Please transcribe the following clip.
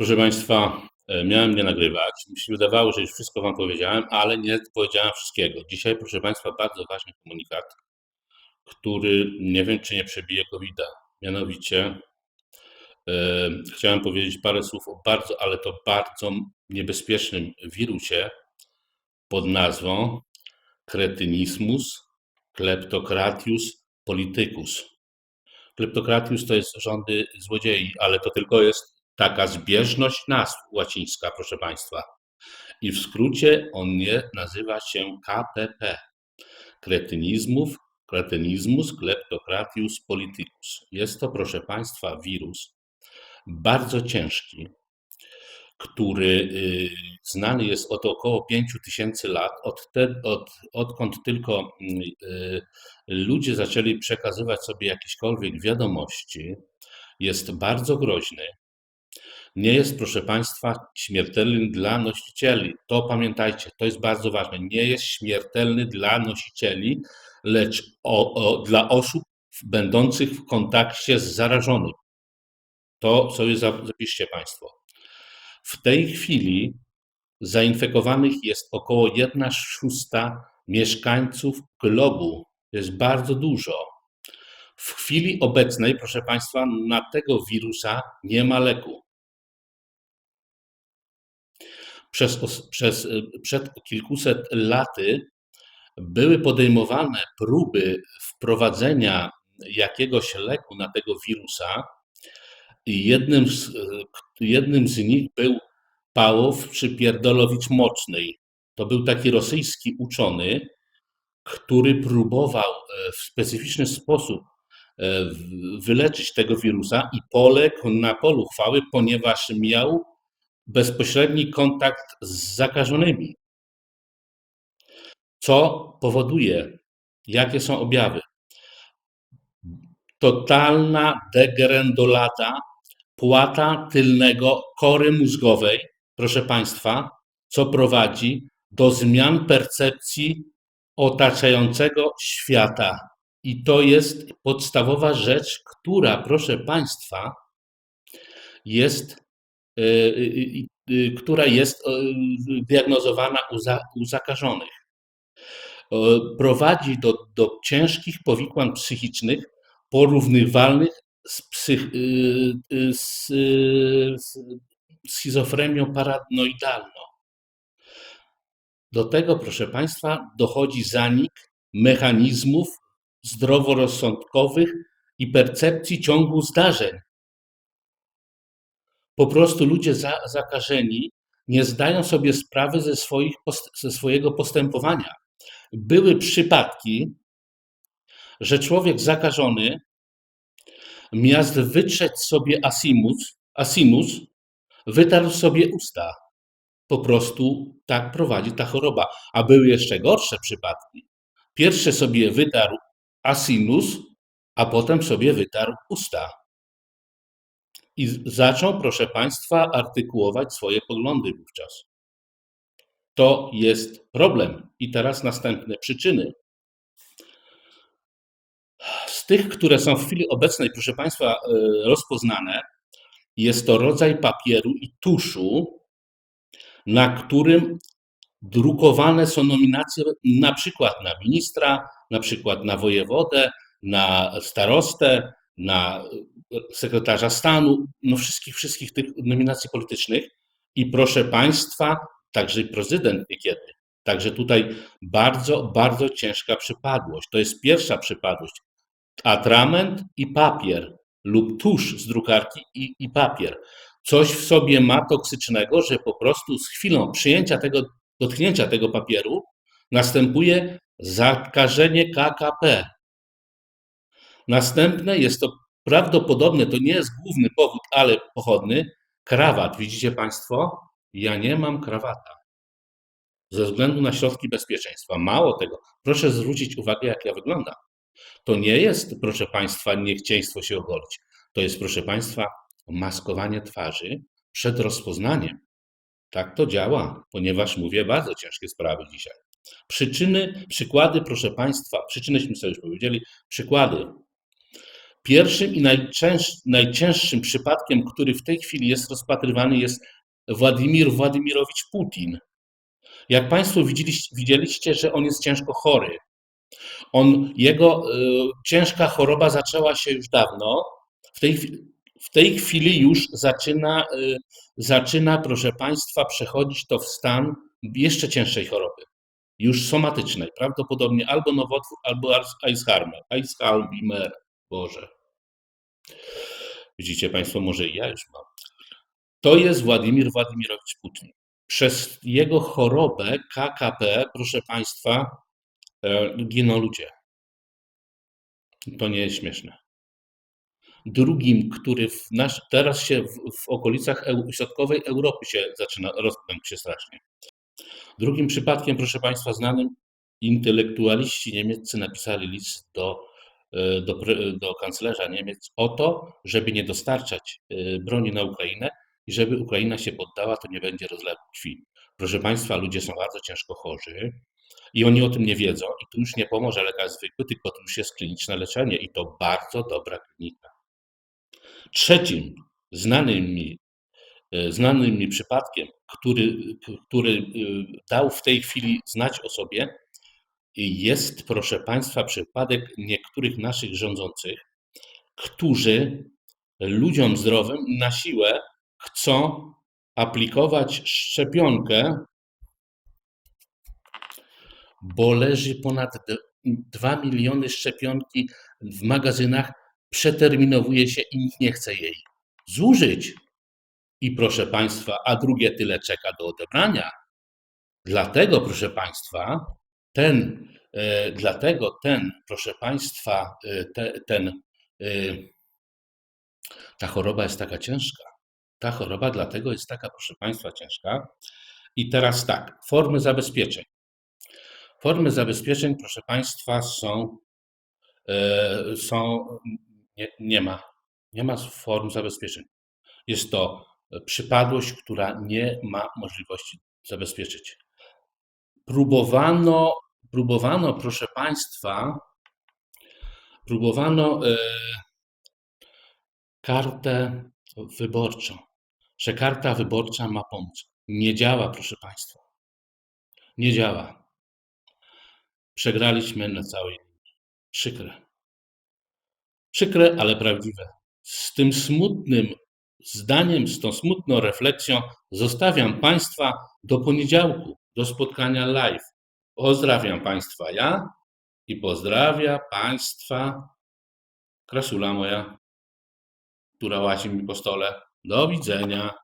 Proszę Państwa, e, miałem nie nagrywać. Mi się wydawało, że już wszystko Wam powiedziałem, ale nie powiedziałem wszystkiego. Dzisiaj, proszę Państwa, bardzo ważny komunikat, który nie wiem, czy nie przebije COVID-a. Mianowicie e, chciałem powiedzieć parę słów o bardzo, ale to bardzo niebezpiecznym wirusie pod nazwą kretynismus kleptokratius politicus. Kleptokratius to jest rządy złodziei, ale to tylko jest taka zbieżność nazw łacińska, proszę Państwa. I w skrócie on nie nazywa się KPP. Kretynizmów, kretynizmus kleptokratius politicus. Jest to, proszę Państwa, wirus bardzo ciężki, który y, znany jest od około 5000 lat, od te, od, odkąd tylko y, ludzie zaczęli przekazywać sobie jakiekolwiek wiadomości, jest bardzo groźny, nie jest, proszę Państwa, śmiertelny dla nosicieli. To pamiętajcie, to jest bardzo ważne. Nie jest śmiertelny dla nosicieli, lecz o, o, dla osób będących w kontakcie z zarażonym. To sobie zapiszcie Państwo. W tej chwili zainfekowanych jest około 1 szósta mieszkańców globu. Jest bardzo dużo. W chwili obecnej, proszę Państwa, na tego wirusa nie ma leku. Przez, przez, y, przed kilkuset laty były podejmowane próby wprowadzenia jakiegoś leku na tego wirusa jednym z, y, jednym z nich był Pałow Przypierdolowicz Moczny. To był taki rosyjski uczony, który próbował e, w specyficzny sposób wyleczyć tego wirusa i poległ na polu chwały, ponieważ miał bezpośredni kontakt z zakażonymi. Co powoduje, jakie są objawy? Totalna degerendolata płata tylnego kory mózgowej, proszę Państwa, co prowadzi do zmian percepcji otaczającego świata. I to jest podstawowa rzecz, która, proszę Państwa, jest która jest diagnozowana u, za, u zakażonych. Prowadzi do, do ciężkich powikłań psychicznych porównywalnych z, psych, z, z schizofrenią paranoidalną. Do tego, proszę Państwa, dochodzi zanik mechanizmów zdroworozsądkowych i percepcji ciągu zdarzeń po prostu ludzie za, zakażeni nie zdają sobie sprawy ze, swoich, ze swojego postępowania. Były przypadki, że człowiek zakażony miast wytrzeć sobie asimus, asinus, wytarł sobie usta. Po prostu tak prowadzi ta choroba. A były jeszcze gorsze przypadki. Pierwsze sobie wytarł asinus, a potem sobie wytarł usta i zaczął, proszę Państwa, artykułować swoje poglądy wówczas. To jest problem. I teraz następne przyczyny. Z tych, które są w chwili obecnej, proszę Państwa, e, rozpoznane, jest to rodzaj papieru i tuszu, na którym drukowane są nominacje na przykład na ministra, na przykład na wojewodę, na starostę, na sekretarza stanu, no wszystkich, wszystkich tych nominacji politycznych. I proszę Państwa, także prezydent niekiedy. Także tutaj bardzo, bardzo ciężka przypadłość. To jest pierwsza przypadłość. Atrament i papier lub tusz z drukarki i, i papier. Coś w sobie ma toksycznego, że po prostu z chwilą przyjęcia tego, dotknięcia tego papieru następuje zakażenie KKP. Następne jest to prawdopodobne, to nie jest główny powód, ale pochodny, krawat. Widzicie Państwo? Ja nie mam krawata. Ze względu na środki bezpieczeństwa. Mało tego, proszę zwrócić uwagę, jak ja wyglądam. To nie jest, proszę Państwa, niechcieństwo się ogolić. To jest, proszę Państwa, maskowanie twarzy przed rozpoznaniem. Tak to działa, ponieważ mówię bardzo ciężkie sprawy dzisiaj. Przyczyny, przykłady, proszę Państwa, przyczynyśmy sobie już powiedzieli, przykłady Pierwszym i najcięższym przypadkiem, który w tej chwili jest rozpatrywany, jest Władimir Władimirowicz Putin. Jak Państwo widzieliście, widzieliście, że on jest ciężko chory. On, jego y, ciężka choroba zaczęła się już dawno. W tej, w tej chwili już zaczyna, y, zaczyna, proszę Państwa, przechodzić to w stan jeszcze cięższej choroby, już somatycznej. Prawdopodobnie albo nowotwór, albo Alzheimer. Alzheimer, Boże. Widzicie Państwo, może i ja już mam. To jest Władimir Władimirowicz Putin. Przez jego chorobę KKP, proszę Państwa, e, giną ludzie. To nie jest śmieszne. Drugim, który nasz, teraz się w, w okolicach eu, środkowej Europy się zaczyna, rozpędł się strasznie. Drugim przypadkiem, proszę Państwa, znanym intelektualiści niemieccy napisali list do, do, pre- do kanclerza Niemiec o to, żeby nie dostarczać e, broni na Ukrainę i żeby Ukraina się poddała, to nie będzie rozlewu krwi. Proszę Państwa, ludzie są bardzo ciężko chorzy i oni o tym nie wiedzą i tu już nie pomoże lekarz zwykły, tylko tu już jest kliniczne leczenie i to bardzo dobra klinika. Trzecim znanym mi, e, znanym mi przypadkiem, który, który e, dał w tej chwili znać o sobie, jest, proszę Państwa, przypadek niektórych naszych rządzących, którzy ludziom zdrowym na siłę chcą aplikować szczepionkę, bo leży ponad 2 miliony szczepionki w magazynach, przeterminowuje się i nikt nie chce jej zużyć. I proszę Państwa, a drugie tyle czeka do odebrania. Dlatego, proszę Państwa, ten, e, dlatego ten, proszę Państwa, e, te, ten, e, ta choroba jest taka ciężka. Ta choroba dlatego jest taka, proszę Państwa, ciężka. I teraz tak, formy zabezpieczeń. Formy zabezpieczeń, proszę Państwa, są, są nie, nie ma, nie ma form zabezpieczeń. Jest to przypadłość, która nie ma możliwości zabezpieczyć. Próbowano, próbowano, proszę Państwa, próbowano e, kartę wyborczą, że karta wyborcza ma pomóc. Nie działa, proszę Państwa. Nie działa. Przegraliśmy na całej linii. Przykre. Przykre, ale prawdziwe. Z tym smutnym zdaniem, z tą smutną refleksją zostawiam Państwa do poniedziałku, do spotkania live. Pozdrawiam Państwa ja i pozdrawia Państwa krasula moja, która łazi mi po stole. Do widzenia.